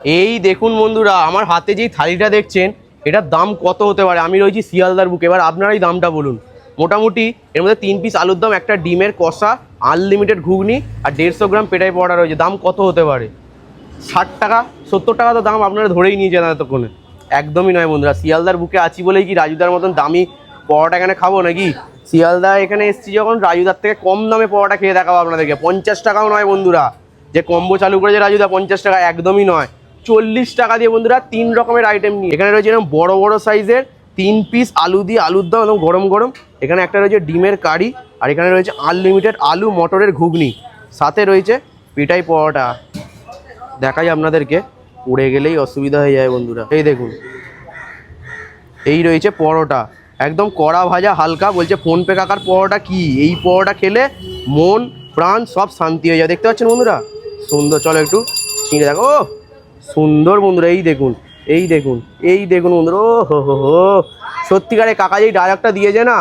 এই দেখুন বন্ধুরা, আমার হাতে যেই থালিটা দেখছেন, এটার দাম কত হতে পারে? আমি রয়েছি শিয়ালদার বুকে, এবার আপনারাই দামটা বলুন। মোটামুটি এর মধ্যে তিন পিস আলুর দাম, একটা ডিমের কষা আনলিমিটেড ঘুগনি আর দেড়শো গ্রাম পেটাই পাউডার রয়েছে। দাম কত হতে পারে? ষাট টাকা, সত্তর টাকা তো দাম আপনারা ধরেই নিয়েছেন এতক্ষণে। একদমই নয় বন্ধুরা, শিয়ালদার বুকে আছি বলেই কি রাজুদার মতন দামি পরোটা এখানে খাব নাকি? শিয়ালদা এখানে এসছি যখন, রাজুদার থেকে কম দামে পরোটা খেয়ে দেখাবো আপনাদেরকে। পঞ্চাশ টাকাও নয় বন্ধুরা, যে কম্বো চালু করেছে রাজুদা, পঞ্চাশ টাকা একদমই নয়। চল্লিশ টাকা দিয়ে বন্ধুরা তিন রকমের আইটেম নিয়ে। এখানে রয়েছে এরকম বড় বড় সাইজের তিন পিস আলু দিয়ে আলুর দাম একদম গরম গরম। এখানে একটা রয়েছে ডিমের কারি আর এখানে রয়েছে আনলিমিটেড আলু মটরের ঘুগনি। সাথে রয়েছে পিটাই পরোটা। দেখাই আপনাদেরকে। উড়ে গেলেই অসুবিধা হয়ে যায় বন্ধুরা। এই দেখুন। এই রয়েছে পরোটা। একদম কড়া ভাজা হালকা বলছে ফোনপে কাকার পরোটা কি? এই পরোটা খেলে মন, প্রাণ সব শান্তি হয়ে যায়। দেখতে পাচ্ছেন বন্ধুরা? সুন্দর। চলো একটু ছিঁড়ে দেখো। সুন্দর বন্ধুরা, এই দেখুন এই দেখুন এই দেখুন বন্ধুরা ও হো হো সত্যিকারে কাকা যেই ডায়লগটা দিয়েছে না